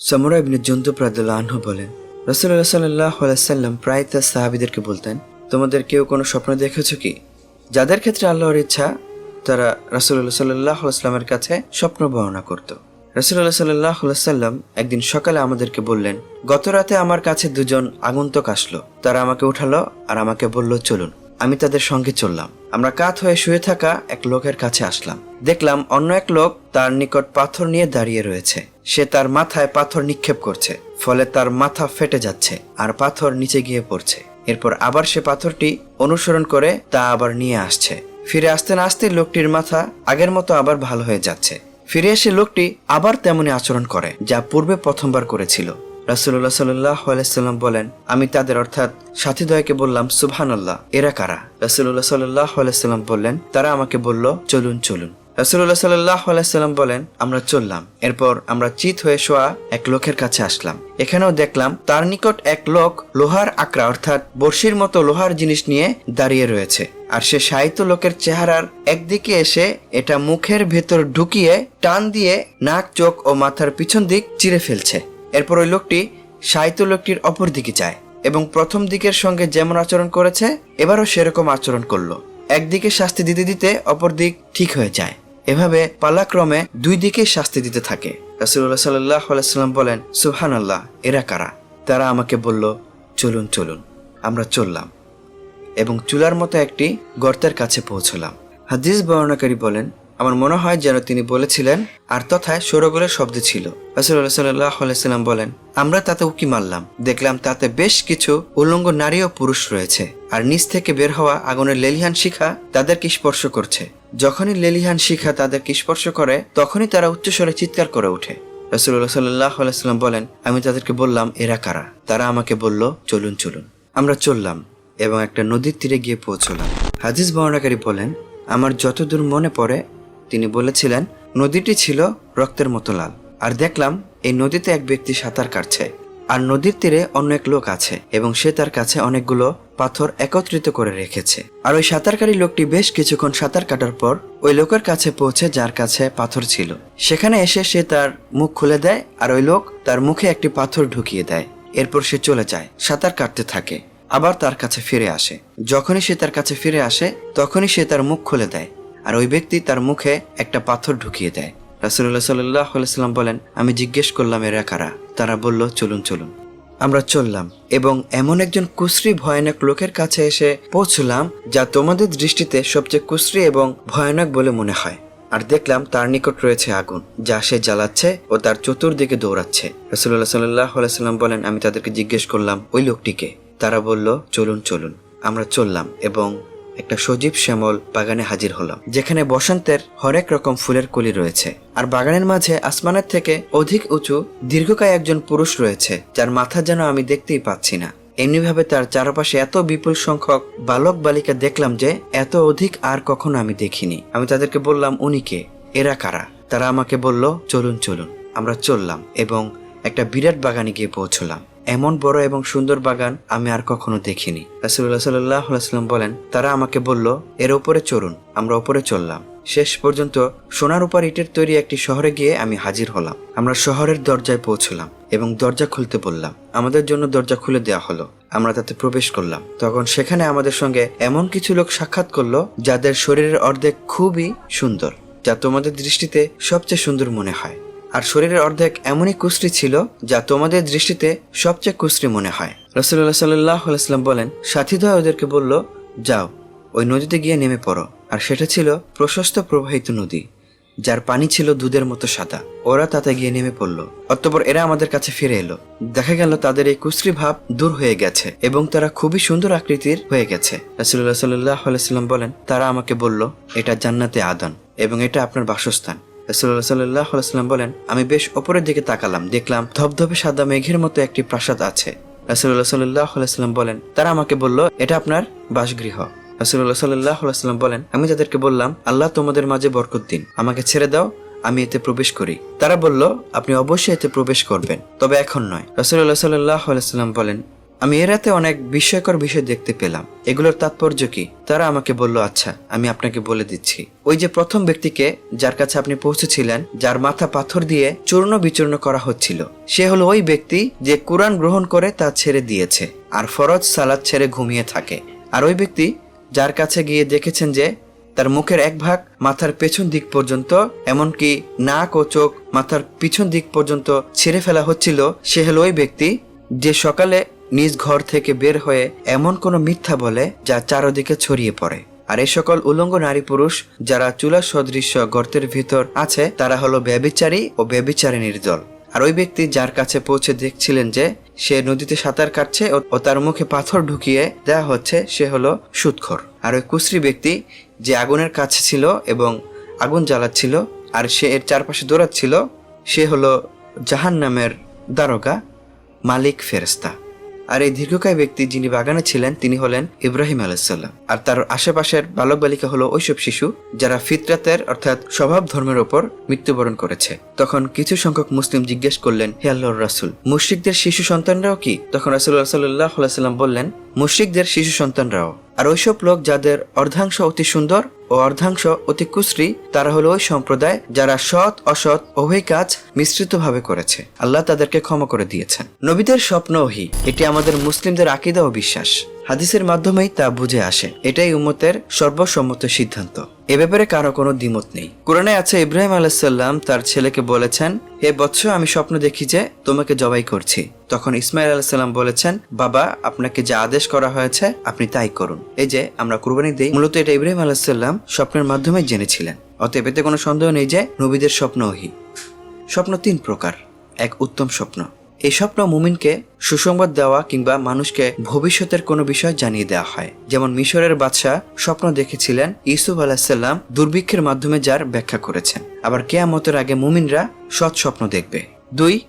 সামুরা ইবনে রাদিয়াল্লাহু আনহু বলেন, রাসূলুল্লাহ সাল্লাল্লাহু আলাইহি সাল্লাম প্রায় তার সাহাবীদেরকে বলতেন, তোমাদের কেউ কোনো স্বপ্ন দেখেছ কি? যাদের ক্ষেত্রে আল্লাহর ইচ্ছা, তারা আলাইহি সাল্লামের কাছে স্বপ্ন বর্ণনা করত। রাসূলুল্লাহ সাল্লাল্লাহু সাল্লাম একদিন সকালে আমাদেরকে বললেন, গত রাতে আমার কাছে দুজন আগন্তুক আসলো। তারা আমাকে উঠালো আর আমাকে বলল, চলুন আমি তাদের সঙ্গে চললাম। আমরা কাত হয়ে শুয়ে থাকা এক লোকের কাছে আসলাম। দেখলাম অন্য এক লোক তার নিকট পাথর নিয়ে দাঁড়িয়ে রয়েছে। সে তার মাথায় পাথর নিক্ষেপ করছে, ফলে তার মাথা ফেটে যাচ্ছে আর পাথর নিচে গিয়ে পড়ছে। এরপর আবার সে পাথরটি অনুসরণ করে তা আবার নিয়ে আসছে। ফিরে আসতে না আসতে লোকটির মাথা আগের মতো আবার ভালো হয়ে যাচ্ছে। ফিরে এসে লোকটি আবার তেমনি আচরণ করে, যা পূর্বে প্রথমবার করেছিল। রাসুল্লাহ সাল্লাম বলেন, আমি তাদের অর্থাৎ সাথীদ্বয়কে বললাম, সুবহানাল্লাহ, এরা কারা? রাসুল্লাহ সাল্লাম বললেন, তারা আমাকে বলল, চলুন চলুন। রাসুল্লাহ সাল্লাম বলেন, আমরা চললাম। এরপর আমরা চিত হয়ে শোয়া এক লোকের কাছে আসলাম। এখানেও দেখলাম, তার নিকট এক লোক লোহার আকড়া, অর্থাৎ বর্ষির মতো লোহার জিনিস নিয়ে দাঁড়িয়ে রয়েছে। আর সে সাহিত্য লোকের চেহারার একদিকে এসে এটা মুখের ভেতর ঢুকিয়ে টান দিয়ে নাক, চোখ ও মাথার পিছন দিক চিরে ফেলছে। এরপর ওই লোকটি সাহিত্য লোকটির অপর দিকে যায় এবং প্রথম দিকের সঙ্গে যেমন আচরণ করেছে, এবারও সেরকম আচরণ করল। একদিকে শাস্তি দিতে দিতে অপর দিক ঠিক হয়ে যায়। এভাবে পালাক্রমে দুই দিকে শাস্তি দিতে থাকে। রাসুল্লাহ বলেন সুহান আল্লাহ এরা কারা? তারা আমাকে বলল, চলুন চলুন, আমরা চললাম। এবং চুলার মতো একটি গর্তের কাছে পৌঁছলাম। হাদিস বর্ণনাকারী বলেন আমার মনে হয় যেন তিনি বলেছিলেন, আর তথায় সৌরগোলের শব্দ ছিল। রাসুল্লাহ সাল্লাহ আলাইসাল্লাম বলেন, আমরা তাতে উকি মারলাম। দেখলাম তাতে বেশ কিছু উল্লঙ্গ নারী ও পুরুষ রয়েছে। আর নিচ থেকে বের হওয়া আগুনের লেলিহান শিখা তাদেরকে স্পর্শ করছে। যখনই লেলিহান শিখা তাদেরকে স্পর্শ করে, তখনই তারা উচ্চস্বরে চিৎকার করে ওঠে। রসুল্লাহ সাল্লাহ আলাইসাল্লাম বলেন, আমি তাদেরকে বললাম, এরা কারা? তারা আমাকে বলল, চলুন চলুন। আমরা চললাম এবং একটা নদীর তীরে গিয়ে পৌঁছলাম। হাদিস বর্ণাকারী বলেন, আমার যতদূর মনে পড়ে তিনি বলেছিলেন, নদীটি ছিল রক্তের মতো লাল। আর দেখলাম, এই নদীতে এক ব্যক্তি সাঁতার কাটছে। আর নদীর তীরে অন্য এক লোক আছে, এবং সে তার কাছে অনেকগুলো পাথর একত্রিত করে রেখেছে। আর ওই সাঁতারকারী লোকটি বেশ কিছুক্ষণ সাঁতার কাটার পর ওই লোকের কাছে পৌঁছে যার কাছে পাথর ছিল। সেখানে এসে সে তার মুখ খুলে দেয়, আর ওই লোক তার মুখে একটি পাথর ঢুকিয়ে দেয়। এরপর সে চলে যায়, সাঁতার কাটতে থাকে। আবার তার কাছে ফিরে আসে। যখনই সে তার কাছে ফিরে আসে, তখনই সে তার মুখ খুলে দেয়। আর ওই ব্যক্তি তার মুখে একটা পাথর ঢুকিয়ে দেয়। রাসুল্লাহ সাল্লাম বলেন, আমি জিজ্ঞেস করলাম, এরা কারা? তারা বলল, চলুন চলুন। আমরা চললাম এবং এমন একজন কুশ্রী, ভয়ানক লোকের কাছে এসে পৌঁছলাম, যা তোমাদের দৃষ্টিতে সবচেয়ে কুশ্রী এবং ভয়ানক বলে মনে হয়। আর দেখলাম তার নিকট রয়েছে আগুন, যা সে জ্বালাচ্ছে ও তার চতুর্দিকে দৌড়াচ্ছে। রসুল্লাহ সাল্লাহ সাল্লাম বলেন, আমি তাদেরকে জিজ্ঞেস করলাম, ওই লোকটিকে? তারা বলল, চলুন চলুন। আমরা চললাম এবং একটা সজীব শ্যামল বাগানে হাজির হলাম, যেখানে বসন্তের হরেক রকম ফুলের কলি রয়েছে। আর বাগানের মাঝে আসমানের থেকে অধিক উঁচু, দীর্ঘকায় একজন পুরুষ রয়েছে, যার মাথা যেন আমি দেখতেই পাচ্ছি না। এমনিভাবে তার চারপাশে এত বিপুল সংখ্যক বালক বালিকা দেখলাম যে এত অধিক আর কখনো আমি দেখিনি। আমি তাদেরকে বললাম, উনি কে? এরা কারা? তারা আমাকে বলল, চলুন চলুন। আমরা চললাম এবং একটা বিরাট বাগানে গিয়ে পৌঁছলাম। এমন বড় এবং সুন্দর বাগান আমি আর কখনো দেখিনি। রাসুল্লাহ সাল্লাম বলেন, তারা আমাকে বলল, এর ওপরে চড়ুন, আমরা ওপরে চললাম। শেষ পর্যন্ত সোনার উপর ইটের তৈরি একটি শহরে গিয়ে আমি হাজির হলাম। আমরা শহরের দরজায় পৌঁছলাম এবং দরজা খুলতে বললাম, আমাদের জন্য দরজা খুলে দেওয়া হলো। আমরা তাতে প্রবেশ করলাম। তখন সেখানে আমাদের সঙ্গে এমন কিছু লোক সাক্ষাৎ করল, যাদের শরীরের অর্ধেক খুবই সুন্দর, যা তোমাদের দৃষ্টিতে সবচেয়ে সুন্দর মনে হয়। আর শরীরের অর্ধেক এমনই কুশ্রী ছিল যা তোমাদের দৃষ্টিতে সবচেয়ে কুশ্রী মনে হয়। রসুল্লাহ সাল্লাম বলেন সাথীদ্বয় ওদেরকে বলল, যাও, ওই নদীতে গিয়ে নেমে পড়ো। আর সেটা ছিল প্রশস্ত প্রবাহিত নদী, যার পানি ছিল দুধের মতো সাদা। ওরা তাতে গিয়ে নেমে পড়ল। অতঃপর এরা আমাদের কাছে ফিরে এলো। দেখা গেল তাদের এই কুশ্রী ভাব দূর হয়ে গেছে এবং তারা খুবই সুন্দর আকৃতির হয়ে গেছে। রাসুল্লাহ সাল্লাম বলেন, তারা আমাকে বলল, এটা জান্নাতে আদান এবং এটা আপনার বাসস্থান। রাসুল্লাহ সাল্লাহ সাল্লাম বলেন, আমি বেশ ওপরের দিকে তাকালাম, দেখলাম ধবধবে সাদা মেঘের মতো একটি প্রাসাদ আছে। রাসুল্লাহ সাল্লাহ সাল্লাম বলেন, তারা আমাকে বলল, এটা আপনার বাসগৃহ। রাসুল্লাহ সাল্লাহ সাল্লাম বলেন, আমি তাদেরকে বললাম, আল্লাহ তোমাদের মাঝে বরকত দিন, আমাকে ছেড়ে দাও, আমি এতে প্রবেশ করি। তারা বলল, আপনি অবশ্যই এতে প্রবেশ করবেন, তবে এখন নয়। রাসুল্লাহ সাল্লাহ সাল্লাম বলেন আমি এ রাতে অনেক বিস্ময়কর বিষয় দেখতে পেলাম। এগুলোর তাৎপর্য কি? তারা আমাকে বলল আচ্ছা আমি আপনাকে বলে দিচ্ছি। ওই যে প্রথম ব্যক্তিকে যার কাছে আপনি পৌঁছেছিলেন, যার মাথা পাথর দিয়ে চূর্ণ বিচূর্ণ করা হচ্ছিল, সে হলো ওই ব্যক্তি যে কোরআন গ্রহণ করে তা ছেড়ে দিয়েছে, আর ফরজ সালাদ ছেড়ে ঘুমিয়ে থাকে। আর ওই ব্যক্তি যার কাছে গিয়ে দেখেছেন যে তার মুখের এক ভাগ মাথার পেছন দিক পর্যন্ত, এমনকি নাক ও চোখ মাথার পিছন দিক পর্যন্ত ছেড়ে ফেলা হচ্ছিল, সে হলো ওই ব্যক্তি যে সকালে নিজ ঘর থেকে বের হয়ে এমন কোনো মিথ্যা বলে যা চারদিকে ছড়িয়ে পড়ে। আর এই সকল উলঙ্গ নারী পুরুষ যারা চুলা সদৃশ্য গর্তের ভিতর আছে, তারা হলো ব্যবিচারী ও ব্যবিচারিণীর দল আর ওই ব্যক্তি যার কাছে পৌঁছে দেখছিলেন যে, সে নদীতে সাঁতার কাটছে ও- ও তার মুখে পাথর ঢুকিয়ে দেওয়া হচ্ছে, সে হলো সুৎখর। আর ওই কুশ্রী ব্যক্তি যে আগুনের কাছে ছিল এবং আগুন জ্বালাচ্ছিল, আর সে এর চারপাশে দৌড়াচ্ছিল, সে হলো জাহান নামের দারোগা মালিক ফেরেস্তা আর এই দীর্ঘকায় ব্যক্তি যিনি বাগানে ছিলেন, তিনি হলেন ইব্রাহিম আলাইসাল্লাম আর তার আশেপাশের বালক বালিকা হলো ওইসব শিশু যারা ফিতরাতের অর্থাৎ স্বভাব ধর্মের ওপর মৃত্যুবরণ করেছে। তখন কিছু সংখ্যক মুসলিম জিজ্ঞেস করলেন, হে আল্লাহর রাসুল, মুশ্রিকদের শিশু সন্তানরাও কি? তখন রাসুল্লাহ সাল্লাহ সাল্লাম বললেন, মুশ্রিকদের শিশু সন্তানরাও। আর ওইসব লোক যাদের অর্ধাংশ অতি সুন্দর ও অর্ধাংশ অতি কুশ্রী, তারা হলো ওই সম্প্রদায় যারা সৎ, অসৎ উভয় কাজ মিশ্রিতভাবে করেছে। আল্লাহ তাদেরকে ক্ষমা করে দিয়েছেন। নবীদের স্বপ্ন ওহি। এটি আমাদের মুসলিমদের আকিদা ও বিশ্বাস। হাদিসের মাধ্যমেই তা বুঝে আসে। এটাই উম্মতের সর্বসম্মত সিদ্ধান্ত। এ ব্যাপারে কারও কোনো দ্বিমত নেই। কোরআনে আছে, ইব্রাহিম আলাইসাল্লাম তার ছেলেকে বলেছেন, হে বৎস, আমি স্বপ্ন দেখি যে তোমাকে জবাই করছি। তখন ইসমাইল আলাইসাল্লাম বলেছেন, বাবা, আপনাকে যা আদেশ করা হয়েছে, আপনি তাই করুন। এই যে, আমরা কুরবানি দিই, মূলত এটা ইব্রাহিম আলাইসাল্লাম স্বপ্নের মাধ্যমে জেনেছিলেন। অতএব এতে কোনো সন্দেহ নেই যে, নবীদের স্বপ্ন ওহি। স্বপ্ন তিন প্রকার। এক উত্তম স্বপ্ন এই স্বপ্ন মুমিনকে সুসংবাদ দেওয়া কিংবা মানুষকে ভবিষ্যতের কোনো বিষয় জানিয়ে দেওয়া হয়। যেমন মিশরের বাদশাহ স্বপ্ন দেখেছিলেন ইসুফ আলাহিসাল্লাম দুর্ভিক্ষের মাধ্যমে যার ব্যাখ্যা করেছেন। আবার কেয়ামতের আগে মুমিনরা সৎ স্বপ্ন দেখবে। দুই,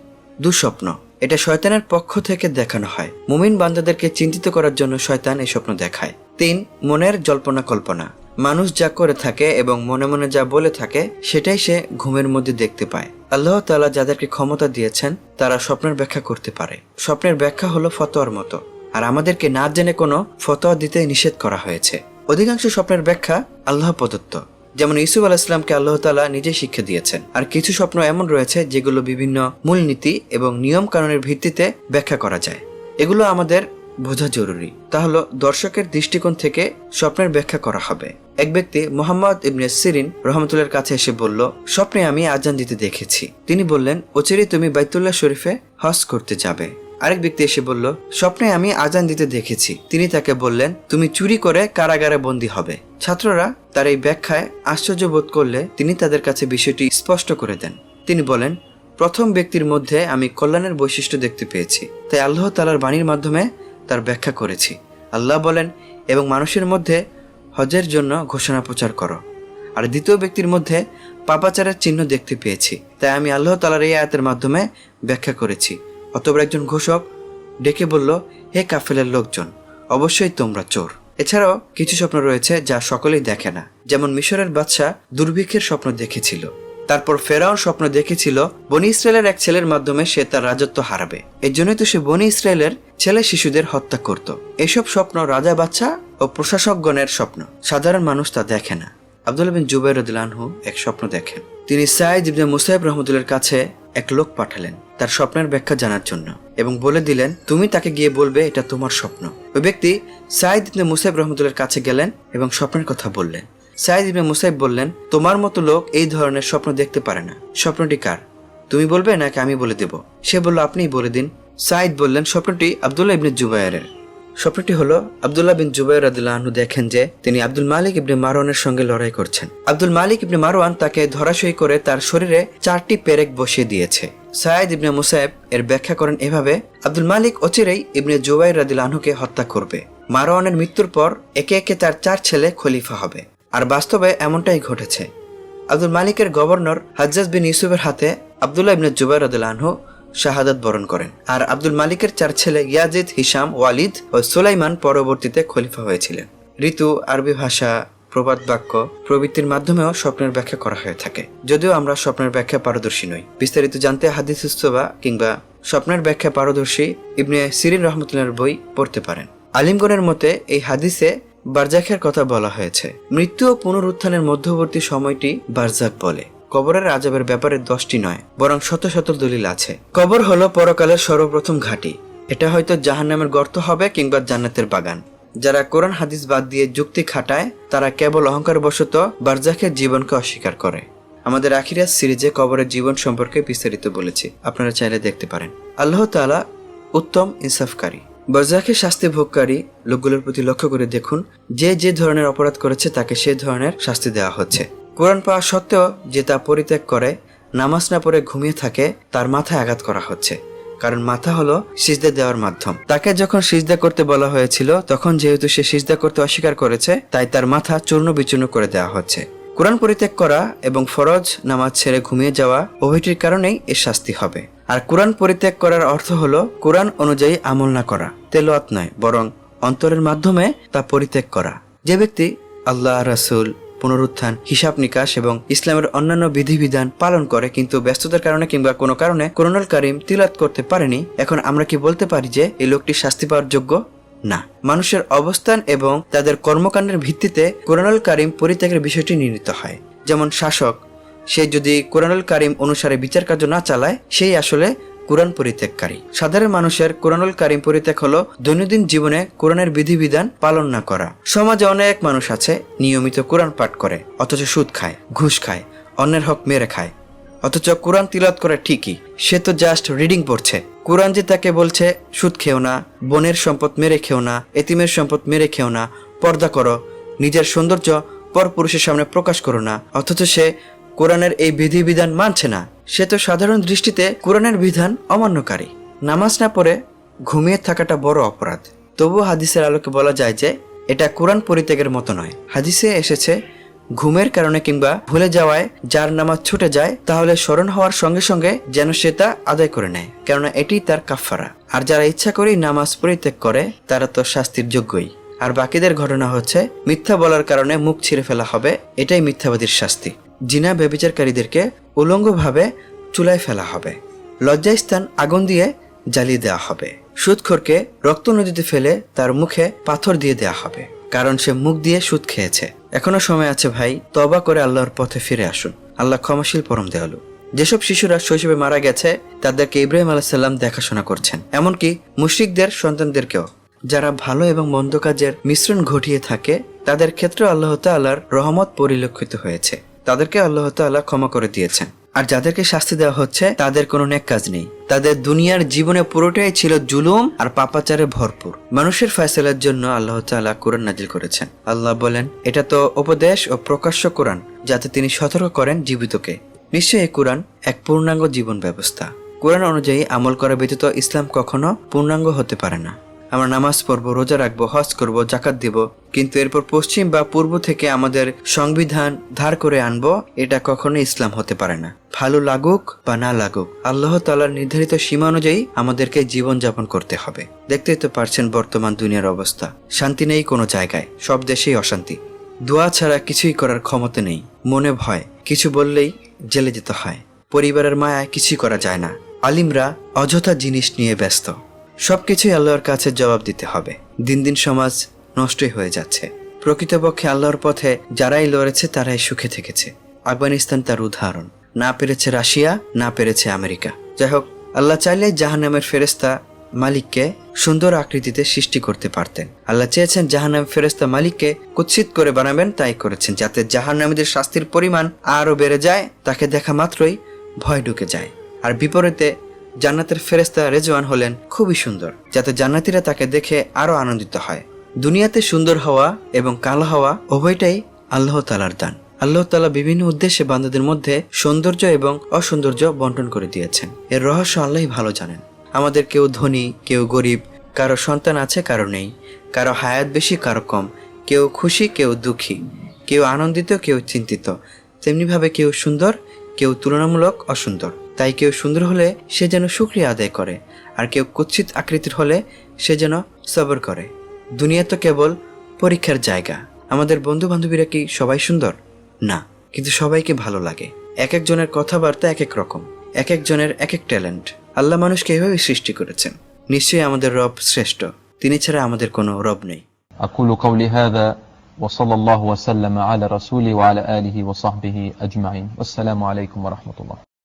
দুঃস্বপ্ন। এটা শয়তানের পক্ষ থেকে দেখানো হয়। মুমিন বান্দাদেরকে চিন্তিত করার জন্য শয়তান এই স্বপ্ন দেখায়। তিন, মনের জল্পনা কল্পনা। মানুষ যা করে থাকে এবং মনে মনে যা বলে থাকে, সেটাই সে ঘুমের মধ্যে দেখতে পায়। আল্লাহ তালা যাদেরকে ক্ষমতা দিয়েছেন, তারা স্বপ্নের ব্যাখ্যা করতে পারে। স্বপ্নের ব্যাখ্যা হলো ফতোয়ার মতো। আর আমাদেরকে না জেনে কোনো ফতোয়া দিতে নিষেধ করা হয়েছে। অধিকাংশ স্বপ্নের ব্যাখ্যা আল্লাহ প্রদত্ত। যেমন ইসুফ আলাহিসামকে আল্লাহ তালা নিজে শিক্ষা দিয়েছেন। আর কিছু স্বপ্ন এমন রয়েছে, যেগুলো বিভিন্ন মূলনীতি এবং নিয়ম কানুনের ভিত্তিতে ব্যাখ্যা করা যায়। এগুলো আমাদের বোঝা জরুরি। তা হলো, দর্শকের দৃষ্টিকোণ থেকে স্বপ্নের ব্যাখ্যা করা হবে। এক ব্যক্তি মোহাম্মদ ইবনে সিরিন রহমতুল্লার কাছে এসে বলল, স্বপ্নে আমি আজান দিতে দেখেছি। তিনি বললেন অচিরেই তুমি বাইতুল্লাহ শরীফে হজ করতে যাবে। আরেক ব্যক্তি এসে বলল, স্বপ্নে আমি আজান দিতে দেখেছি। তিনি তাকে বললেন, তুমি চুরি করে কারাগারে বন্দী হবে। ছাত্ররা তার এই ব্যাখ্যায় আশ্চর্য বোধ করলে তিনি তাদের কাছে বিষয়টি স্পষ্ট করে দেন। তিনি বলেন, প্রথম ব্যক্তির মধ্যে আমি কল্যাণের বৈশিষ্ট্য দেখতে পেয়েছি। তাই আল্লাহ তালার বাণীর মাধ্যমে তার ব্যাখ্যা করেছি। আল্লাহ বলেন, এবং মানুষের মধ্যে হজের জন্য ঘোষণা প্রচার করো। আর দ্বিতীয় ব্যক্তির মধ্যে পাপাচারের চিহ্ন দেখতে পেয়েছি। তাই আমি আল্লাহ তালার এই আয়াতের মাধ্যমে ব্যাখ্যা করেছি। অতবার একজন ঘোষক ডেকে বলল, হে কাফেলের লোকজন, অবশ্যই তোমরা চোর। এছাড়াও কিছু স্বপ্ন রয়েছে যা সকলেই দেখে না। যেমন মিশরের বাদশাহ দুর্ভিক্ষের স্বপ্ন দেখেছিল। তারপর ফেরাও স্বপ্ন দেখেছিল, বনি ইসরায়েলের এক ছেলের মাধ্যমে সে তার রাজত্ব হারাবে। এর জন্যই তো সে বনি ইসরায়েলের ছেলে শিশুদের হত্যা করত। এসব স্বপ্ন রাজা বাচ্চা ও প্রশাসকগণের স্বপ্ন। সাধারণ মানুষ তা দেখে না। আব্দুল্লাহ বিন জুবাইর রদিলানহু এক স্বপ্ন দেখেন। তিনি সাইদ ইবনে মুসাইব রহমতুল্লার কাছে এক লোক পাঠালেন তার স্বপ্নের ব্যাখ্যা জানার জন্য এবং বলে দিলেন, তুমি তাকে গিয়ে বলবে, এটা তোমার স্বপ্ন। ওই ব্যক্তি সাইদ ইবনে মুসাইব রহমতুল্লার কাছে গেলেন এবং স্বপ্নের কথা বললেন। সাইদ ইবনে মুসাইব বললেন, তোমার মতো লোক এই ধরনের স্বপ্ন দেখতে পারে না। স্বপ্নটি কার? তুমি বলবে, নাকি আমি বলে দেব? সে বলল, আপনিই বলে দিন। সাইদ বললেন, স্বপ্নটি আবদুল্লাহ ইবনে জুবাইরের স্বপ্নটি হলো, আবদুল্লাহ বিন জুবাইর রাদিল্লাহ আনহু দেখেন যে, তিনি আব্দুল মালিক ইবনে মারওয়ানের সঙ্গে লড়াই করছেন। আব্দুল মালিক ইবনে মারওয়ান তাকে ধরাশয়ী করে তার শরীরে চারটি পেরেক বসিয়ে দিয়েছে। সায়েদ ইবনে মুসাইব এর ব্যাখ্যা করেন এভাবে, আব্দুল মালিক অচিরেই ইবনে জুবাইর রাদিল্লাহ আনহুকে হত্যা করবে। মারওয়ানের মৃত্যুর পর একে একে তার চার ছেলে খলিফা হবে। আর বাস্তবে এমনটাই ঘটেছে। আব্দুল মালিকের গভর্নর হাজ্জাজ বিন ইউসুফের হাতে আবদুল্লাহ ইবনে জুবাইর আনহু শাহাদাত বরণ করেন। আর আব্দুল মালিকের চার ছেলে ইয়াজিদ হিসাম ওয়ালিদ ও সুলাইমান পরবর্তীতে খলিফা হয়েছিলেন। ঋতু, আরবি ভাষা, প্রবাদ বাক্য প্রবৃত্তির মাধ্যমেও স্বপ্নের ব্যাখ্যা করা হয়ে থাকে। যদিও আমরা স্বপ্নের ব্যাখ্যা পারদর্শী নই। বিস্তারিত জানতে হাদিস উস্তবা কিংবা স্বপ্নের ব্যাখ্যা পারদর্শী ইবনে সিরিন রহমতুল্লাহর বই পড়তে পারেন। আলিমগণের মতে, এই হাদিসে বারজাখের কথা বলা হয়েছে। মৃত্যু ও পুনরুত্থানের মধ্যবর্তী সময়টি বারজাক বলে। কবরের আজাবের ব্যাপারে দশটি নয়, বরং শত শত দলিল আছে। কবর হলো পরকালের সর্বপ্রথম ঘাঁটি। এটা হয়তো জাহান্নামের গর্ত হবে কিংবা জান্নাতের বাগান। যারা কোরআন হাদিস বাদ দিয়ে যুক্তি খাটায়, তারা কেবল অহংকার বশত বারজাখের জীবনকে অস্বীকার করে। আমাদের আখিরাত সিরিজে কবরের জীবন সম্পর্কে বিস্তারিত বলেছি। আপনারা চাইলে দেখতে পারেন। আল্লাহ তাআলা উত্তম ইনসাফকারী। বরজাকে শাস্তি ভোগকারী লোকগুলোর প্রতি লক্ষ্য করে দেখুন, যে যে ধরনের অপরাধ করেছে তাকে সে ধরনের শাস্তি দেওয়া হচ্ছে। কোরআন পাওয়া সত্ত্বেও যে তা পরিত্যাগ করে, নামাজ না পড়ে ঘুমিয়ে থাকে, তার মাথায় আঘাত করা হচ্ছে। কারণ মাথা হলো সিজদা দেওয়ার মাধ্যম। তাকে যখন সিজদা করতে বলা হয়েছিল, তখন যেহেতু সে সিজদা করতে অস্বীকার করেছে, তাই তার মাথা চূর্ণ বিচূর্ণ করে দেওয়া হচ্ছে। কোরআন পরিত্যাগ করা এবং ফরজ নামাজ ছেড়ে ঘুমিয়ে যাওয়া উভয়টির কারণেই এর শাস্তি হবে। আর কোরআন পরিত্যাগ করার অর্থ হলো কোরআন অনুযায়ী আমল না করা, তেলোয়াত নয়, বরং অন্তরের মাধ্যমে তা পরিত্যাগ করা। যে ব্যক্তি আল্লাহ, রাসূল, পুনরুত্থান, হিসাব নিকাশ এবং ইসলামের অন্যান্য বিধিবিধান পালন করে কিন্তু ব্যস্ততার কারণে কিংবা কোনো কারণে করোনাল কারিম তিলাত করতে পারেনি, এখন আমরা কি বলতে পারি যে এই লোকটি শাস্তি পাওয়ার যোগ্য? না। মানুষের অবস্থান এবং তাদের কর্মকাণ্ডের ভিত্তিতে কোরআনুল কারিম পরিত্যাগের বিষয়টি নির্ণীত হয়। যেমন শাসক, সে যদি কোরআনুল কারিম অনুসারে বিচার কার্য না চালায়, সেই আসলে কোরআন পরিত্যাগকারী। সাধারণ মানুষের কোরআনুল কারিম পরিত্যাগ হলো দৈনন্দিন জীবনে কোরআনের বিধিবিধান পালন না করা। সমাজে অনেক মানুষ আছে নিয়মিত কোরআন পাঠ করে, অথচ সুদ খায়, ঘুষ খায়, অন্যের হক মেরে খায়। অথচ কোরআন তিলাত করে ঠিকই। সে তো জাস্ট রিডিং পড়ছে। কোরআন যে তাকে বলছে, সুদ খেও না, বনের সম্পদ মেরে খেও না, এতিমের সম্পদ মেরে খেও না, পর্দা করো, নিজের সৌন্দর্য পরপুরুষের সামনে প্রকাশ করো না। অথচ সে কোরআনের এই বিধিবিধান মানছে না। সে তো সাধারণ দৃষ্টিতে কোরআনের বিধান অমান্যকারী। নামাজ না পড়ে ঘুমিয়ে থাকাটা বড় অপরাধ। তবু হাদিসের আলোকে বলা যায় যে, এটা কোরআন পরিত্যাগের মতো নয়। হাদিসে এসেছে ঘুমের কারণে কিংবা ভুলে যাওয়ায় যার নামাজ ছুটে যায়, তাহলে স্মরণ হওয়ার সঙ্গে সঙ্গে যেন সে তা আদায় করে নেয়, কেননা এটি তার কাফফারা। আর যারা ইচ্ছা করেই নামাজ পরিত্যাগ করে, তারা তো শাস্তির যোগ্যই। আর বাকিদের ঘটনা হচ্ছে, মিথ্যা বলার কারণে মুখ ছিঁড়ে ফেলা হবে, এটাই মিথ্যাবাদীর শাস্তি। জিনা ব্যবিচারকারীদেরকে উলঙ্গভাবে চুলায় ফেলা হবে। লজ্জাস্থান আগুন দিয়ে জ্বালিয়ে দেওয়া হবে। সুদখোরকে রক্ত নদীতে ফেলে তার মুখে পাথর দিয়ে দেওয়া হবে। কারণ সে মুখ দিয়ে সুদ খেয়েছে। এখনও সময় আছে ভাই তবা করে আল্লাহর পথে ফিরে আসুন। আল্লাহ ক্ষমাশীল পরম দেয়ালু। যেসব শিশুরা শৈশবে মারা গেছে, তাদেরকে ইব্রাহিম আলাহিসাল্লাম দেখাশোনা করছেন। এমনকি মুশরিকদের সন্তানদেরকেও। যারা ভালো এবং মন্দ কাজের মিশ্রণ ঘটিয়ে থাকে, তাদের ক্ষেত্রে আল্লাহ তাল্লাহর রহমত পরিলক্ষিত হয়েছে। তাদেরকে আল্লাহ তাল্লাহ ক্ষমা করে দিয়েছেন। আর যাদেরকে শাস্তি দেওয়া হচ্ছে, তাদের কোনো নেক কাজ নেই। তাদের দুনিয়ার জীবনে পুরোটাই ছিল জুলুম আর পাপাচারে ভরপুর। মানুষের ফয়সালার জন্য আল্লাহ তাআলা কোরআন নাজিল করেছেন। আল্লাহ বলেন, এটা তো উপদেশ ও প্রকাশ্য কোরআন, যাতে তিনি সতর্ক করেন জীবিতকে। নিশ্চয়ই কোরআন এক পূর্ণাঙ্গ জীবন ব্যবস্থা। কোরআন অনুযায়ী আমল করা ব্যতীত ইসলাম কখনো পূর্ণাঙ্গ হতে পারে না। আমরা নামাজ পড়ব, রোজা রাখব, হজ করব জাকাত দিব। কিন্তু এরপর পশ্চিম বা পূর্ব থেকে আমাদের সংবিধান ধার করে আনব, এটা কখনো ইসলাম হতে পারে না। ভালো লাগুক বা না লাগুক, আল্লাহ তালার নির্ধারিত সীমা অনুযায়ী আমাদেরকে জীবন যাপন করতে হবে। দেখতেই তো পারছেন বর্তমান দুনিয়ার অবস্থা। শান্তি নেই কোনো জায়গায়, সব দেশেই অশান্তি। দোয়া ছাড়া কিছুই করার ক্ষমতা নেই, মনে ভয়, কিছু বললেই জেলে যেতে হয়। পরিবারের মায়ায় কিছুই করা যায় না। আলিমরা অযথা জিনিস নিয়ে ব্যস্ত। সবকিছুই আল্লাহর কাছে জবাব দিতে হবে। দিন দিন সমাজ নষ্টই হয়ে যাচ্ছে। প্রকৃতপক্ষে আল্লাহর পথে যারাই লড়েছে, তারাই সুখে থেকেছে। আফগানিস্তান তার উদাহরণ। না পেরেছে রাশিয়া, না পেরেছে আমেরিকা। যাই হোক, আল্লাহ চাইলে জাহান্নামের ফেরেস্তা মালিককে সুন্দর আকৃতিতে সৃষ্টি করতে পারতেন। আল্লাহ চেয়েছেন জাহান্নাম ফেরেস্তা মালিককে কুৎসিত করে বানাবেন, তাই করেছেন, যাতে জাহান্নামীদের শাস্তির পরিমাণ আরও বেড়ে যায়, তাকে দেখা মাত্রই ভয় ঢুকে যায়। আর বিপরীতে জান্নাতের ফেরেস্তা রেজওয়ান হলেন খুবই সুন্দর, যাতে জান্নাতিরা তাকে দেখে আরও আনন্দিত হয়। দুনিয়াতে সুন্দর হওয়া এবং কালো হওয়া উভয়টাই আল্লাহ তালার দান। আল্লাহ তালা বিভিন্ন উদ্দেশ্যে বান্দাদের মধ্যে সৌন্দর্য এবং অসৌন্দর্য বন্টন করে দিয়েছেন। এর রহস্য আল্লাহ ভালো জানেন। আমাদের কেউ ধনী, কেউ গরিব, কারও সন্তান আছে, কারও নেই। কারও হায়াত বেশি, কারও কম। কেউ খুশি, কেউ দুঃখী। কেউ আনন্দিত, কেউ চিন্তিত। তেমনিভাবে কেউ সুন্দর, কেউ তুলনামূলক অসুন্দর। তাই কেউ সুন্দর হলে সে যেন সুক্রিয়া আদায় করে আর কেউ কুৎসিত আকৃতির হলে সে যেন সবর করে দুনিয়া তো কেবল পরীক্ষার জায়গা আমাদের বন্ধু বান্ধবীরা কি সবাই সুন্দর না কিন্তু সবাইকে ভালো লাগে এক একজনের কথাবার্তা এক এক রকম এক একজনের এক এক ট্যালেন্ট আল্লাহ মানুষকে এভাবে সৃষ্টি করেছেন নিশ্চয়ই আমাদের রব শ্রেষ্ঠ তিনি ছাড়া আমাদের কোনো রব নেই أقول قولي هذا وصلى الله وسلم على رسوله وعلى آله وصحبه أجمعين والسلام عليكم ورحمة الله